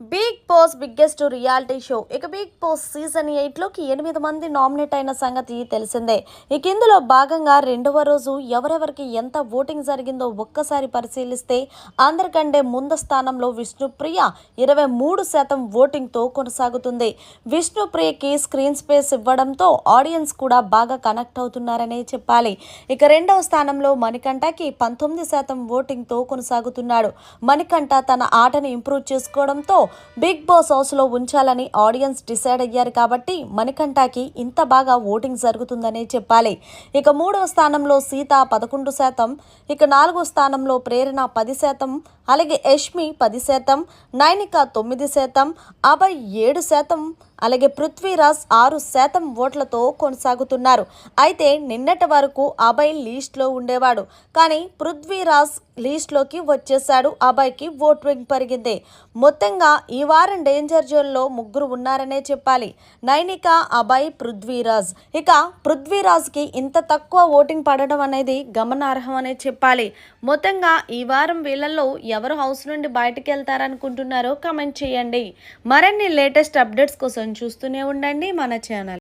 Bigg Boss biggest reality show. ఇక Bigg Boss season ఎయిట్లోకి ఎనిమిది మంది నామినేట్ అయిన సంగతి తెలిసిందే. ఇక ఇందులో భాగంగా రెండవ రోజు ఎవరెవరికి ఎంత ఓటింగ్ జరిగిందో ఒక్కసారి పరిశీలిస్తే అందరికంటే ముందు స్థానంలో విష్ణుప్రియ ఇరవై మూడు శాతం ఓటింగ్తో కొనసాగుతుంది. విష్ణుప్రియకి స్క్రీన్ స్పేస్ ఇవ్వడంతో ఆడియన్స్ కూడా బాగా కనెక్ట్ అవుతున్నారనే చెప్పాలి. ఇక రెండవ స్థానంలో మణికంఠకి పంతొమ్మిది శాతం ఓటింగ్తో కొనసాగుతున్నాడు. మణికంఠ తన ఆటను ఇంప్రూవ్ చేసుకోవడంతో బిగ్ బాస్ హౌస్లో ఉంచాలని ఆడియన్స్ డిసైడ్ అయ్యారు కాబట్టి మణికంఠకి ఇంత బాగా ఓటింగ్ జరుగుతుందనే చెప్పాలి. ఇక మూడవ స్థానంలో సీత పదకొండు శాతం ఇక నాలుగో స్థానంలో ప్రేరణ పది శాతం అలాగే యష్మి పది శాతం నైనిక తొమ్మిది శాతం అభయ్ ఏడు శాతం అలాగే పృథ్వీరాజ్ ఆరు శాతం ఓట్లతో కొనసాగుతున్నారు. అయితే నిన్నటి వరకు అభయ్ లీస్ట్లో ఉండేవాడు. కానీ పృథ్వీరాజ్ లీస్ట్లోకి వచ్చేశాడు. అభయ్కి ఓటింగ్ పెరిగింది. మొత్తంగా ఈ వారం డేంజర్ జోన్లో ముగ్గురు ఉన్నారనే చెప్పాలి. నైనిక అభయ్ పృథ్వీరాజ్. ఇక పృథ్వీరాజ్కి ఇంత తక్కువ ఓటింగ్ పడడం అనేది గమనార్హం అనే చెప్పాలి. మొత్తంగా ఈ వారం వీళ్ళల్లో ఎవరు హౌస్ నుండి బయటకు వెళ్తారనుకుంటున్నారో కమెంట్ చేయండి. మరిన్ని లేటెస్ట్ అప్డేట్స్ కోసం చూస్తూనే ఉండండి మన ఛానల్.